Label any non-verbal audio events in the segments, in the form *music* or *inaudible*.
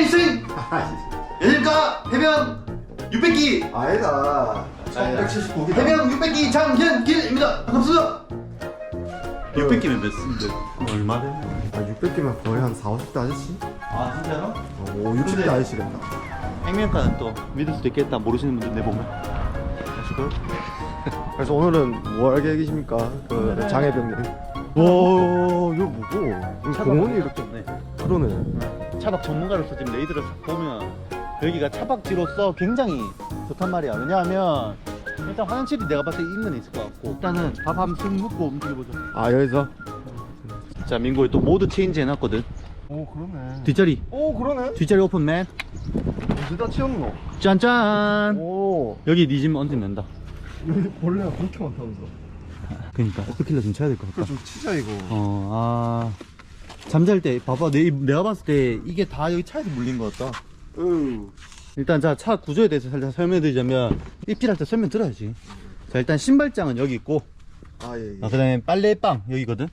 필승 여자니까 해명 600기 아니다 1179기 해명 600기 장현길입니다 반갑습니다 600개면 몇 쓴데? 얼마래? 아 600개면 거의 한 4, 50대 아저씨? 아 진짜로? 어, 오 60대 아저씨겠다 액면가는 또 믿을 수도 있겠다 모르시는 분들 내 보면 하시고 *laughs* 그래서 오늘은 뭐 할 계획이십니까? 그 네. 장해병님 와 이거 뭐고? 이거 공원이 이렇게 네. 그러네 차박 전문가로서 지금 레이드를 싹 보면 여기가 차박지로서 굉장히 좋단 말이야. 왜냐하면 일단 화장실이 내가 봤을 때 있는 애 있을 것 같고 일단은 밥한술 먹고 움직여보자 아 여기서? 자 민고에 또 모드 체인지 해놨거든. 오 그러네. 뒷자리. 오 그러네. 뒷자리 오픈맨 어디다 치웠노? 짠짠. 오. 여기 니집 얹으면 된다. 여기 벌레가 그렇게 많다면서? 그니까. 어떻게든 좀 쳐야 될 것 같다. 그래 좀 치자 이거. 어, 아. 잠잘 때, 봐봐. 내, 내가 봤을 때 이게 다 여기 차에서 물린 것 같다. 으 일단, 자, 차 구조에 대해서 살짝 설명해 드리자면, 입질할 때 설명 들어야지. 자, 일단 신발장은 여기 있고, 아예 아, 그 다음에 빨래방 여기거든?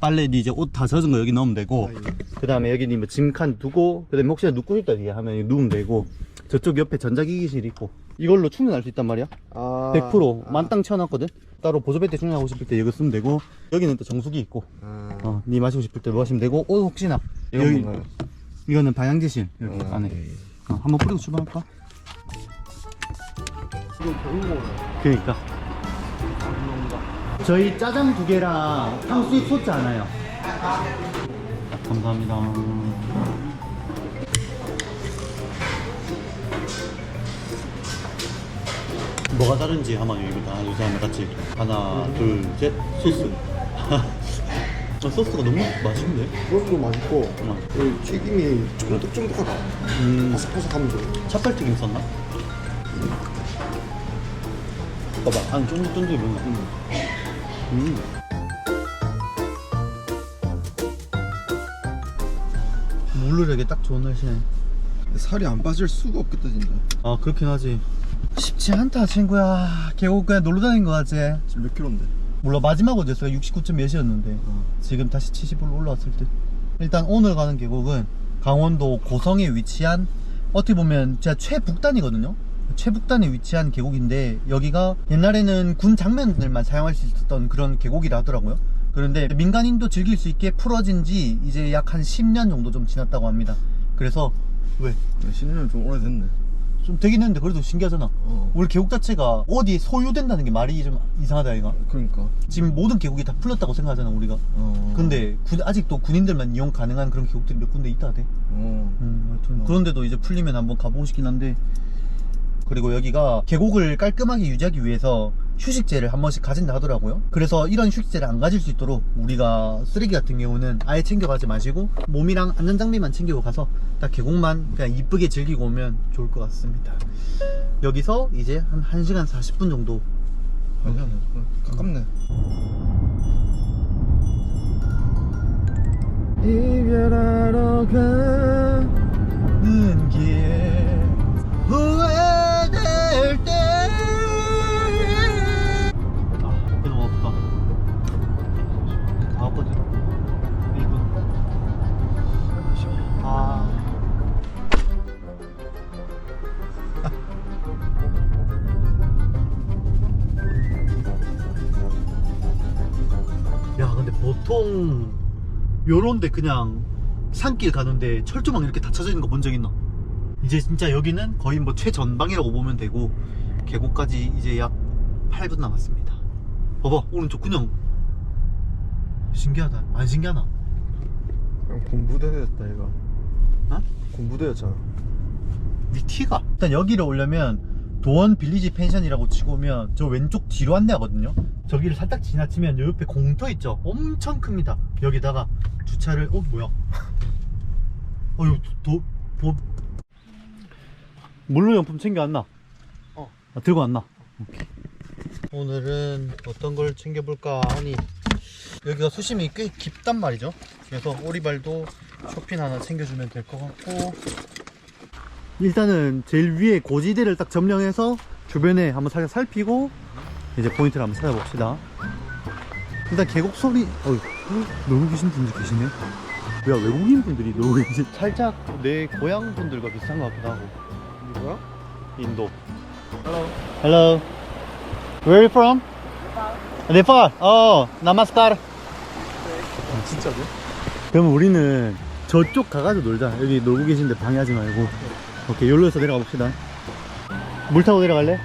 빨래 니 이제 옷 다 젖은 거 여기 넣으면 되고, 아, 예. 그 다음에 여기 니뭐 짐칸 두고, 그 다음에 혹시나 눕고 싶다 이게 하면 누우면 되고, 저쪽 옆에 전자기기실 있고, 이걸로 충전할 수 있단 말이야. 아 100% 아. 만땅 쳐놨거든? 따로 보조배터 충전하고 싶을 때 여기 쓰면 되고, 여기는 또 정수기 있고, 아. 어, 니 마시고 싶을 때뭐 하시면 되고, 옷 혹시나. 여기, 뭔가요? 이거는 방향제실, 여기 아, 안에. 예, 예. 어, 한번 뿌리고 출발할까? 이거 겨울거네 그니까. 저희 짜장 두 개랑 탕수육 소지 않아요. 감사합니다. 뭐가 다른지 한번 여기 하나 둘셋 한번 같이 하나 둘 셋 소스. *laughs* 아, 소스가 너무 맛있는데? 그것도 맛있고 어. 이 튀김이 쫀득쫀득하다 음, 바삭바삭하면서 찹쌀튀김 썼나? 봐봐, 안 쫀득쫀득이 뭔가. 음. 물르려기 딱 좋은 날씨네. 살이 안 빠질 수가 없겠다 진짜 아, 그렇긴 하지. 쉽지 않다, 친구야. 계곡 그냥 놀러 다닌 거 같지? 지금 몇 킬로인데? 몰라, 마지막 어제서 69점 몇이었는데. 지금 다시 70으로 올라왔을 때. 일단 오늘 가는 계곡은 강원도 고성에 위치한 어떻게 보면 진짜 최북단이거든요. 최북단에 위치한 계곡인데 여기가 옛날에는 군 장면들만 사용할 수 있었던 그런 계곡이라 하더라고요. 그런데 민간인도 즐길 수 있게 풀어진 지 이제 약 한 10년 정도 좀 지났다고 합니다. 그래서 왜? 10년 좀 오래됐네 좀 되긴 했는데 그래도 신기하잖아. 어 우리 계곡 자체가 어디 소유된다는 게 말이 좀 이상하다 이가. 그러니까 지금 모든 계곡이 다 풀렸다고 생각하잖아 우리가. 어 근데 군- 아직도 군인들만 이용 가능한 그런 계곡들이 몇 군데 있다대. 어 음, 하여튼 어. 그런데도 이제 풀리면 한번 가보고 싶긴 한데. 그리고 여기가 계곡을 깔끔하게 유지하기 위해서 휴식제를 한 번씩 가진다 하더라고요. 그래서 이런 휴식제를 안 가질 수 있도록 우리가 쓰레기 같은 경우는 아예 챙겨가지 마시고 몸이랑 안전장비만 챙기고 가서 딱 계곡만 그냥 이쁘게 즐기고 오면 좋을 것 같습니다. 여기서 이제 한 1시간 40분 정도 아니야 어, 가깝네 이별하러 가는 길 요런데 그냥 산길 가는데 철조망 이렇게 닫혀져 있는 거 본 적 있나? 이제 진짜 여기는 거의 뭐 최전방이라고 보면 되고 계곡까지 이제 약 8분 남았습니다. 봐봐 오른쪽 그냥. 신기하다. 안 신기하나? 그냥 공부대였다 얘가. 어? 공부대였잖아. 니 티가. 일단 여기를 오려면 도원 빌리지 펜션이라고 치고 오면 저 왼쪽 뒤로 안내하거든요 저기를 살짝 지나치면 요 옆에 공터 있죠 엄청 큽니다 여기다가 주차를 어 뭐야 어 이거 도, 도, 물류용품 챙겨왔나? 어. 아, 들고 왔나? 오케이. 오늘은 어떤 걸 챙겨볼까 하니 여기가 수심이 꽤 깊단 말이죠 그래서 오리발도 쇼핀 하나 챙겨주면 될 것 같고 일단은 제일 위에 고지대를 딱 점령해서 주변에 한번 살짝 살피고 이제 포인트를 한번 찾아봅시다. 일단 계곡 소리 어이 너무 계신 분들 계시네. 뭐야 외국인 분들이 놀고 계시 살짝 내 고향 분들과 비슷한 것 같기도 하고. 누구야? 인도. Hello. Hello. Where are you from? 네팔. 어 나마스카르. 아, 진짜네? 그러면 우리는 저쪽 가가지고 놀자. 여기 놀고 계신데 방해하지 말고. 오케이 여기로서 내려가 봅시다. 물 타고 내려갈래?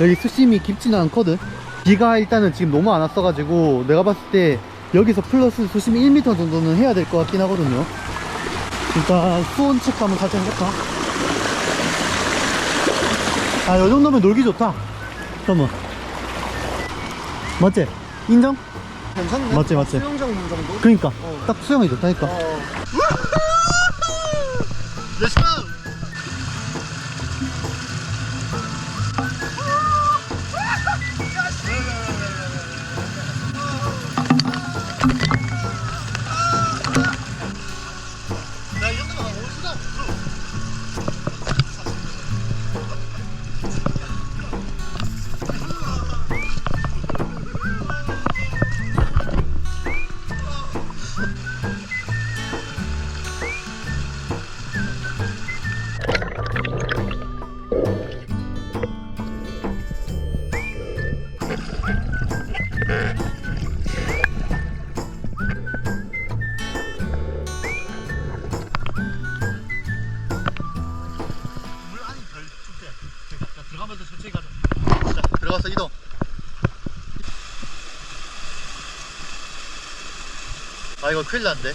여기 수심이 깊지는 않거든 비가 일단은 지금 너무 안 왔어가지고 내가 봤을 때 여기서 플러스 수심이 1m 정도는 해야 될 것 같긴 하거든요 일단 수온 체크 한번 살짝 해볼까? 아, 요 정도면 놀기 좋다. 그러면. 맞지? 인정? 괜찮네. 맞지, 맞지. 수영장 정도? 그니까. 어. 딱 수영이 좋다니까. 어. *laughs* 물 아, 이거 큰일 났네.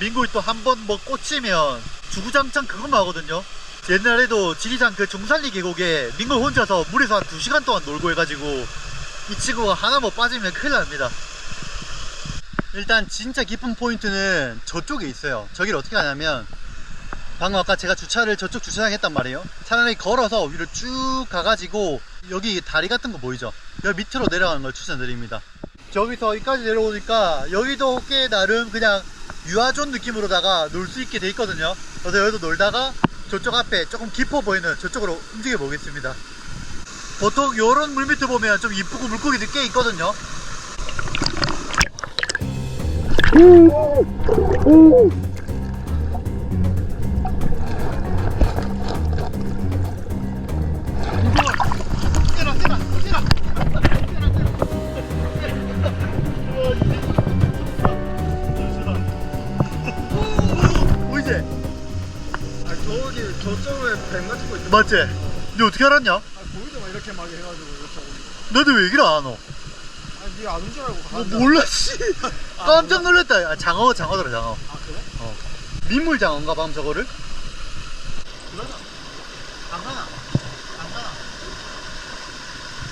민국이 또 한 번 뭐 꽂히면 주구장창 그것만 하거든요. 옛날에도 지리산 그 중산리 계곡에 민국 혼자서 물에서 한 2시간 동안 놀고 해가지고 이 친구가 하나 못 빠지면 큰일 납니다. 일단 진짜 깊은 포인트는 저쪽에 있어요. 저기를 어떻게 하냐면 방금 아까 제가 주차를 저쪽 주차장 했단 말이에요 차라리 걸어서 위로 쭉 가가지고 여기 다리 같은 거 보이죠 여기 밑으로 내려가는 걸 추천드립니다 저기서 여기까지 내려오니까 여기도 꽤 나름 그냥 유아존 느낌으로다가 놀 수 있게 돼 있거든요. 그래서 여기도 놀다가 저쪽 앞에 조금 깊어 보이는 저쪽으로 움직여 보겠습니다. 보통 요런 물 밑에 보면 좀 이쁘고 물고기들 꽤 있거든요. 때라 맞지? 니 어떻게 알았냐? 아, 보이더만 이렇게 막 해가지고 이렇게 너도 왜 얘기를 안 와? 아, 니가 아는 줄 알고 뭐 가는 줄 몰라 씨 *laughs* 깜짝 놀랐다 아, 장어 장어더라 장어 아, 그래? 민물 장어인가 밤 저거를? 그러나 안 가나 안 가나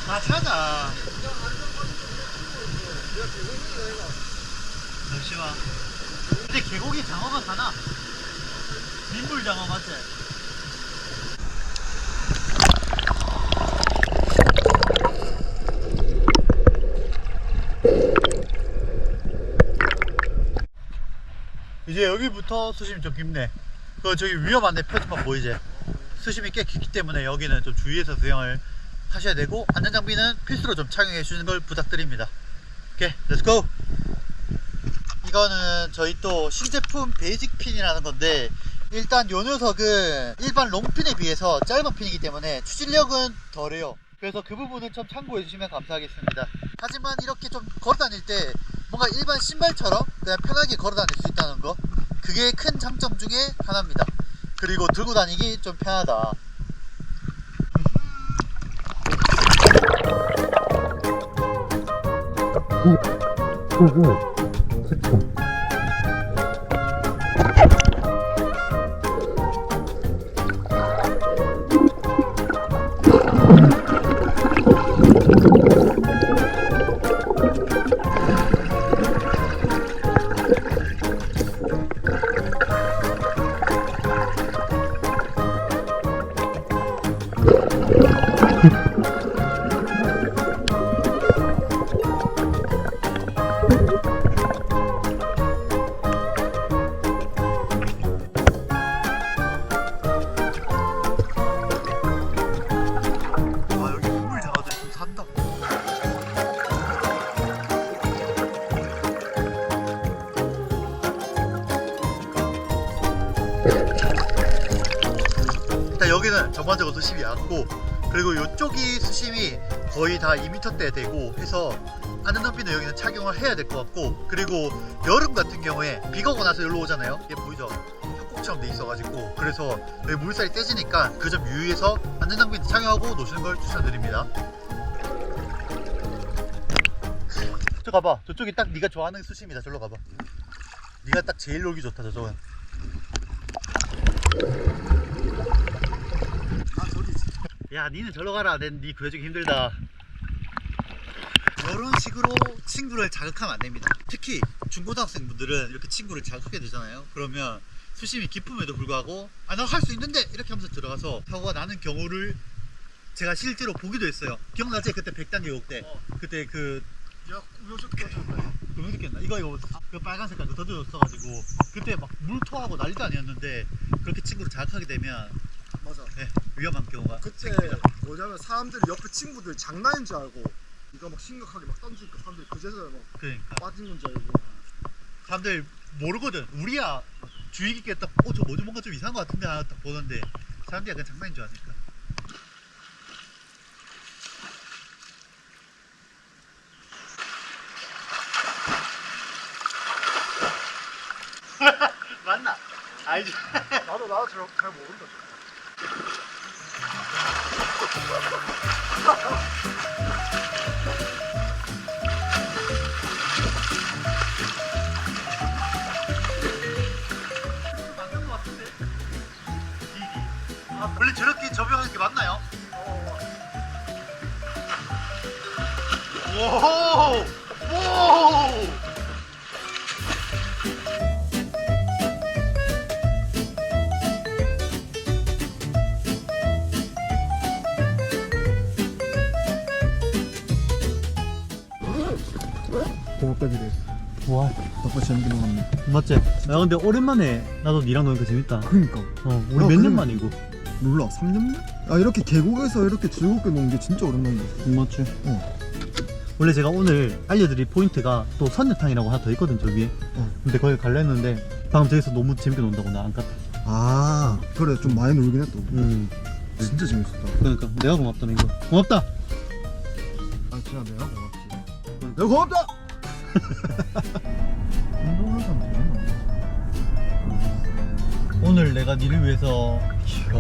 다 찾아 잠시만 근데 계곡이 장어가 가나? 민물 장어 맞지? 이제 여기부터 수심이 좀 깊네. 그 저기 위험한데 표지판 보이지? 수심이 꽤 깊기 때문에 여기는 좀 주의해서 수영을 하셔야 되고 안전 장비는 필수로 좀 착용해 주시는 걸 부탁드립니다. 오케이, 렛츠고. 이거는 저희 또 신제품 베이직 핀이라는 건데 일단 요 녀석은 일반 롱핀에 비해서 짧은 핀이기 때문에 추진력은 덜해요. 그래서 그 부분은 좀 참고해 주시면 감사하겠습니다. 하지만 이렇게 좀 걸어 다닐 때 뭔가 일반 신발처럼 그냥 편하게 걸어 다닐 수 있다는 거 그게 큰 장점 중에 하나입니다 그리고 들고 다니기 좀 편하다 음. 전반적으로 수심이 얕고 그리고 이쪽이 수심이 거의 다 2m대 되고 해서 안전장비는 여기는 착용을 해야 될 것 같고 그리고 여름 같은 경우에 비가 오고 나서 여기로 오잖아요. 이게 보이죠? 협곡처럼 돼 있어가지고. 그래서 여기 물살이 떼지니까 그 점 유의해서 안전장비 착용하고 노시는 걸 추천드립니다. 저 가봐. 저쪽이 딱 네가 좋아하는 수심이다. 저로 가봐. 네가 딱 제일 놀기 좋다 저쪽은 야 니는 저로 가라. 낸니 구해주기 힘들다. 이런 식으로 친구를 자극하면 안 됩니다. 특히 중고등학생분들은 이렇게 친구를 자극하게 되잖아요. 그러면 수심이 깊음에도 불구하고 아 나 할 수 있는데! 이렇게 하면서 들어가서 사고가 나는 경우를 제가 실제로 보기도 했어요. 기억나지? 그때 백단계 욕 때. 그때 그야 우여서 껴졌네. 그거 느꼈나? 이거 이거 그 빨간 색깔 그거 더듬었어가지고 그때 막 물토하고 난리도 아니었는데 그렇게 친구를 자극하게 되면 맞아. 네, 위험한 경우가 그때. 뭐냐면 사람들이 옆에 친구들 장난인 줄 알고 이거 막 심각하게 막 던지니까 사람들이 그제서야 막 그러니까 빠진 건줄 알고 사람들 모르거든. 우리야 주의 깊게 딱, 어, 저 뭐지 뭔가 좀 이상한 것 같은데 하나 딱 보는데 사람들이 약간 장난인 줄 아니까. *laughs* 맞나? 알지. 나도 나도 잘, 잘 모른다 야, 근데 오랜만에 나도 니랑 노니까 재밌다. 그니까 어, 우리 야, 몇 년 그래. 만에 이거? 몰라 3년? 아 이렇게 계곡에서 이렇게 즐겁게 노는 게 진짜 오랜만이다 맞지? 어. 원래 제가 오늘 알려드릴 포인트가 또 선녀탕이라고 하나 더 있거든, 저 위에. 어. 근데 거기 갈려 했는데 방금 저기서 너무 재밌게 논다고 나 안 갔다. 아 그래 좀 많이 놀긴 했다 음. 진짜 재밌었다 그러니까 내가 고맙다, 민거. 고맙다. 아 진짜 내가 고맙지 내가 고맙다! *laughs* 오늘 내가 니를 위해서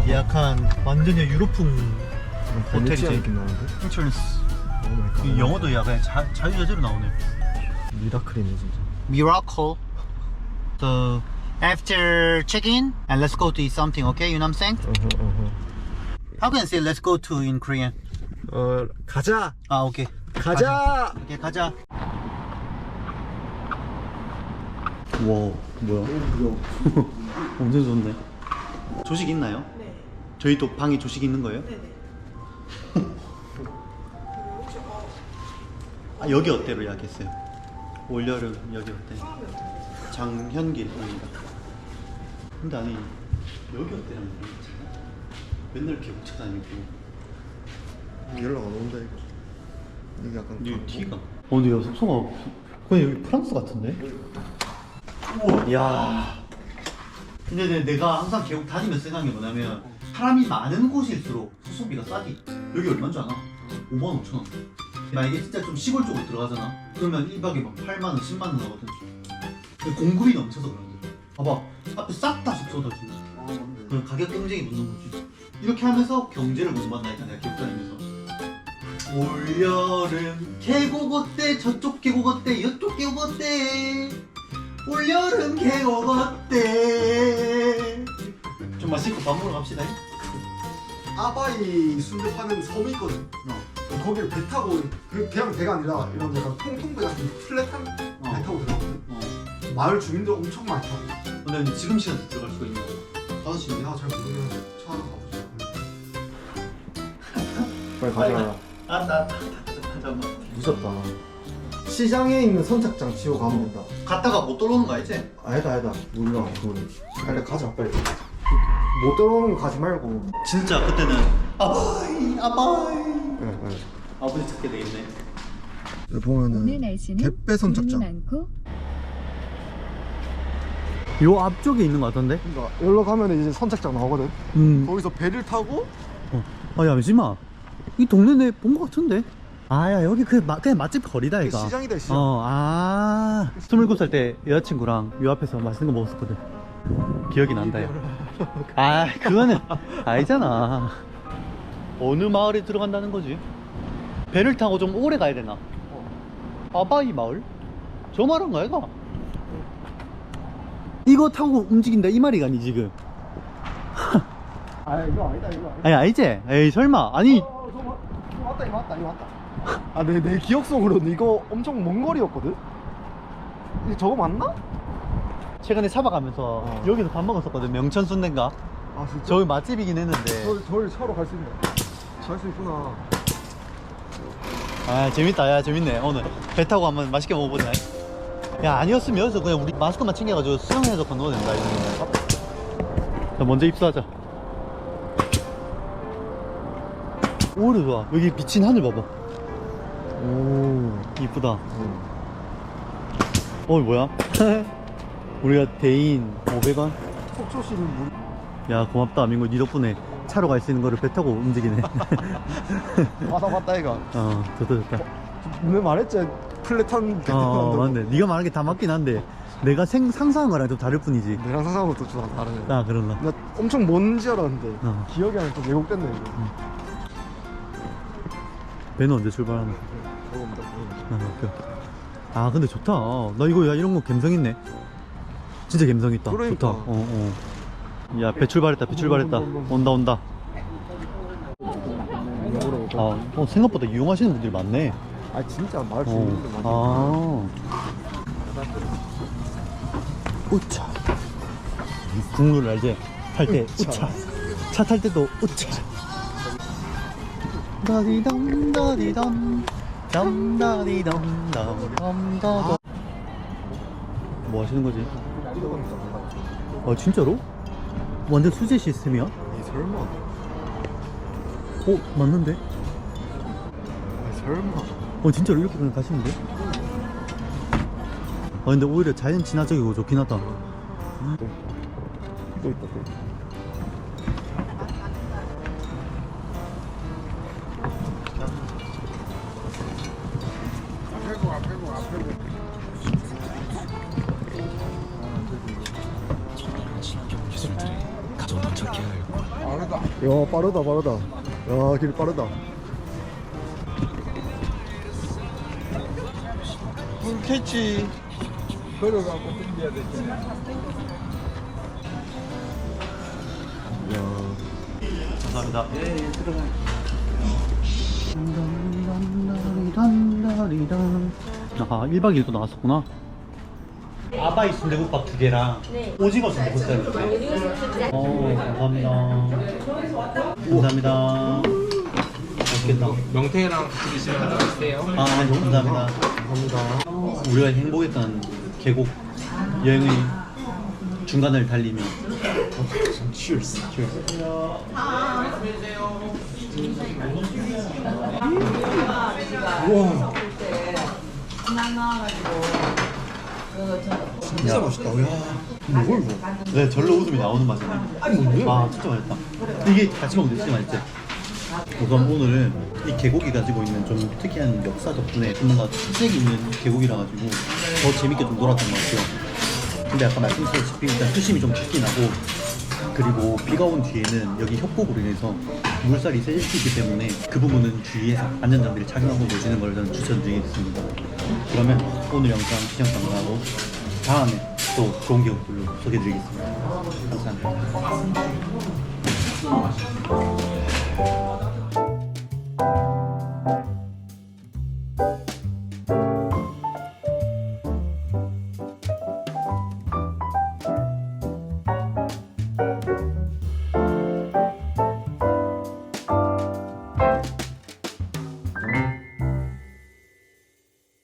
예약한 완전히 유로풍 호텔이지. 베네치아 느낌 나는데? 오마이갓 이 영어도 약간 자, 자유자재로 나오네. 미라클이네 진짜 Miracle. So after check-in and let's go to eat something, okay? You know what I'm saying? 어허 어허 How can I say let's go to in Korean? 어 가자 아, 오케이. 가자 오케이, 가자. 와, 뭐야? 완전 좋네. 조식 있나요? 네. 저희 또 방에 조식 있는 거예요? 네네. 아, 여기 어때로 예약했어요? 올여름 여기 어때? 어떻게 되세요? 장현길 입니다. 근데 아니 여기 어때라는 거 맨날 이렇게 훔쳐 다니고 연락 안 온다 이거 이게 약간 이 광고? 티가 어 근데 야 숙소가 그냥 여기 프랑스 같은데? 우와 야 근데 내- 내가 항상 계곡 다니면서 생각한 게 뭐냐면 사람이 많은 곳일수록 수소비가 싸지. 여기 얼마인 줄 아나? 5만 5천 원. 만약에 진짜 좀 시골 쪽으로 들어가잖아. 그러면 1박에 막 8만 원 10만 원 하거든. 공급이 넘쳐서 그런데 봐봐. 앞에 싹 다 숙소다 진짜 그 가격 경쟁이 붙는 거지. 이렇게 하면서 경제를 못 만나니까 내가 계곡 다니면서. 올 여름 계곡 어때? 저쪽 계곡 어때? 이쪽 계곡 어때 올여름 계곡 어때? 좀 맛있고 밥 먹으러 갑시다. 아바이 순대 파는 섬이 있거든. 어. 거기를 배 타고 그 그냥 배가 아니라 이런 약간 통통배 같은 플랫한 배 어. 타고 들어가거든. 어. 마을 주민들 엄청 많이 타고 근데 지금 시간대 들어갈 수가 있냐고. 5시 내가 잘 모르겠는데 차 하나 가보자. 빨리 가자. 알았다 잠깐만 무섭다 시장에 있는 선착장 치고 가면 된다 갔다가 못 돌아오는 거 알지? 아니다 아니다 우리가 그거는 빨리 가자 빨리 못 들어오는 거 가지 말고 진짜 그때는 아바이 아바이 네, 네. 아버지 찾게 되겠네 여기 보면은 오늘 날씨는 갯배 선착장 많고 요 앞쪽에 있는 것 같던데? 그러니까 여기로 가면 이제 선착장 나오거든. 음. 거기서 배를 타고 어. 아 잠시만 이 동네 내본것 같은데 아야 여기 그 마, 그냥 맛집 거리다 이거. 시장이다 시장. 어아. 27살 때 여자친구랑 요 앞에서 맛있는 거 먹었었거든. 기억이 난다 야아 그거는 아니잖아. 어느 마을에 들어간다는 거지? 배를 타고 좀 오래 가야 되나? 아바이 마을? 저 말은 거 아이가? 이거 타고 움직인다 이 말이 아니 지금. 아 이거 아니다 이거 아니다. 아니 알지? 에이 설마. 아니. 어, 저거 맞- 이거 맞다 이거 맞다 이거 맞다. 아 내 내 기억 속으로는 이거 엄청 먼 거리였거든. 이 저거 맞나? 최근에 차박 가면서 어. 여기서 밥 먹었었거든 명천 순대인가 아 진짜. 저기 맛집이긴 했는데 저 저기 차로 갈 수 있네. 갈 수 있구나. 아 재밌다 야 재밌네 오늘 배 타고 한번 맛있게 먹어보자 야 아니었으면 여기서 그냥 우리 마스크만 챙겨가지고 수영해서 건너면 된다 이거 자 먼저 입수하자 오래 좋아 여기 비친 하늘 봐봐 오 이쁘다. 어 뭐야? *laughs* 우리가 대인 500원? 속초 씨는 물. 야 고맙다. 민구 니 덕분에 차로 갈 수 있는 거를 배 타고 움직이네. 맞다 맞다 이거. 어 좋다 좋다. 내 말했지? 플랫한 어 맞네. 네가 말한 게 다 맞긴 한데 내가 생, 상상한 거랑 좀 다를 뿐이지. 내랑 상상하고 또좀 다르네. 아 그런가? 나 엄청 먼지 알았는데 어. 기억이 안 나. 좀 왜곡됐네 이거. 배는 언제 출발하나 저겁니다. 아. 아 근데 좋다 나 이거 야 이런 거 감성 있네 진짜 감성 있다 그러니까. 좋다 어 어 야 배 출발했다 배 출발했다 온다 온다 아 어, 생각보다 이용하시는 분들이 많네 아 진짜 말수 있는 게 많아. 어. 아. 우차. 국룰 알지? 탈때 우차. 우차. 차 탈 때도 우차. 다디덤 다디덤 덤다디덤 덤덤덤 뭐 하시는 거지? 아 진짜로? 완전 수제 시스템이야? 이 설마. 어 맞는데? 아, 설마. 어 진짜로 이렇게 그냥 가시는데? 아 근데 오히려 자연 친화적이고 좋긴 하다 또 있다 또. 야 빠르다 빠르다. 야길 빠르다. 물 캐치. 야 감사합니다. 예 들어가요. 아 1박 2일도 나왔었구나 아바이 순대국밥 두 개랑 오징어 순대국밥 어 감사합니다. 감사합니다. 맛있겠다. 명태랑 같이 드시면 맛있어요. 아 네, 감사합니다. 감사합니다. 우리가 행복했던 계곡 여행의 중간을 달리며. 치얼스 우와 진짜 맛있다. 야뭘 뭐? 네 절로 웃음이 나오는 맛이네 아니 뭐야 아 진짜 맛있다. 이게 같이 먹으면 진짜 맛있지? 우선 오늘은 이 계곡이 가지고 있는 좀 특이한 역사 덕분에 좀 뭔가 특색이 있는 계곡이라 가지고 더 재밌게 좀 놀았던 것 같아요. 근데 아까 말씀드렸다시피 일단 수심이 좀 깊긴 하고 그리고 비가 온 뒤에는 여기 협곡으로 인해서 물살이 세질 수 있기 때문에 그 부분은 주의해서 안전장비를 착용하고 노시는 걸 저는 추천드리겠습니다 그러면 오늘 영상 시청 감사하고 다음에 또 좋은 기업들로 소개해드리겠습니다. 감사합니다. 네.